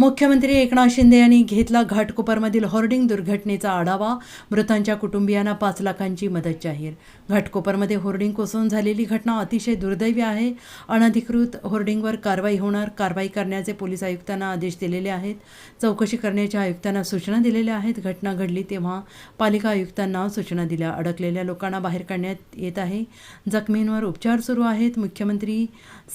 मुख्यमंत्री एकनाथ शिंदे यांनी घेतला घाटकोपरमधील होर्डिंग दुर्घटनेचा आढावा. मृतांच्या कुटुंबियांना पाच लाखांची मदत जाहीर. घाटकोपरमध्ये होर्डिंग कोसळून झालेली घटना अतिशय दुर्दैवी आहे. अनधिकृत होर्डिंगवर कारवाई होणार कारवाई करण्याचे पोलीस आयुक्तांना आदेश दिलेले आहेत. चौकशी करण्याच्या आयुक्तांना सूचना दिलेल्या आहेत. घटना घडली तेव्हा पालिका आयुक्तांना सूचना दिल्या. अडकलेल्या लोकांना बाहेर काढण्यात येत आहे. जखमींवर उपचार सुरू आहेत. मुख्यमंत्री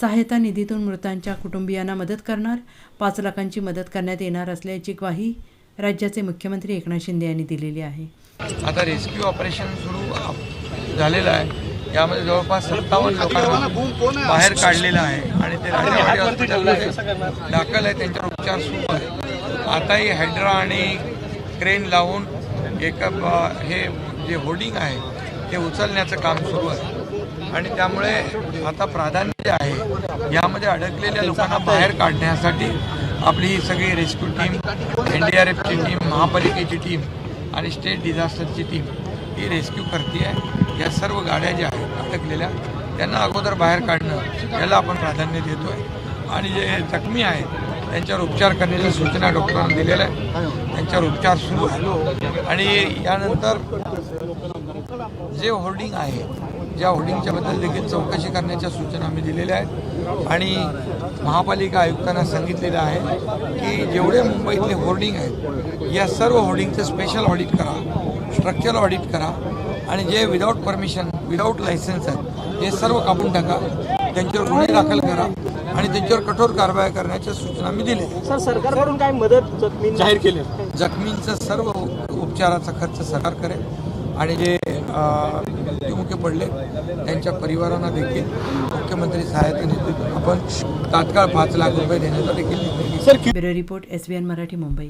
सहायता निधीतून मृतांच्या कुटुंबियांना मदत करणार. पाच लाखांची मदत करण्यात येणार असल्याची ग्वाही राज्याचे मुख्यमंत्री एकनाथ शिंदे यांनी दिलेली आहे. आता रेस्क्यू ऑपरेशन सुरू झालेलं आहे. यामध्ये जवळपास सत्तावन्न लोकांना बाहेर काढलेलं आहे आणि ते राजेवाडी हॉस्पिटलमध्ये दाखल आहे त्यांच्यावर उपचार सुरू आहे. आताही हायड्रा आणि क्रेन लावून एका हे जे होर्डिंग आहे ते उचलण्याचं काम सुरू आहे. आणि त्यामुळे आता प्राधान्य जे आहे यामध्ये अडकलेल्या लोकांना बाहेर काढण्यासाठी आपली ही सगळी rescue team N D R एफची team महापालिकेची टीम आणि स्टेट डिझास्टरची टीम ही रेस्क्यू करते आहे या सर्व गाड्या ज्या आहेत अटकलेल्या त्यांना अगोदर बाहेर काढणं याला आपण प्राधान्य देतो आहे आणि जे जखमी आहेत त्यांच्यावर उपचार करण्याच्या सूचना डॉक्टरांना दिलेल्या आहेत. त्यांच्यावर उपचार सुरू आहे आणि यानंतर जे होर्डिंग आहे ज्या होर्डिंगच्या बद्दल देखील चौकशी करण्याच्या सूचना आम्ही दिलेल्या आहेत. आणि महापालिका आयुक्तांना सांगितलेलं आहे की जेवढे मुंबईतले होर्डिंग आहेत या सर्व होर्डिंगचं स्पेशल ऑडिट करा स्ट्रक्चरल ऑडिट करा आणि जे विदाऊट परमिशन विदाऊट लायसन्स आहेत हे सर्व कापून टाका. त्यांच्यावर गुन्हे दाखल करा आणि त्यांच्यावर कठोर कारवाई करण्याच्या सूचना मी दिल्या. सर सरकारकडून काय मदत जखमी जाहीर केली. जखमींचा सर्व उपचाराचा खर्च सरकार करेल. आणि जे मृत्युमुखी पडले त्यांच्या परिवारांना देखील मुख्यमंत्री सहायता निधीतून आपण तात्काळ पाच लाख रुपये देण्याचा देखील निर्णय bureau report S Marathi Mumbai.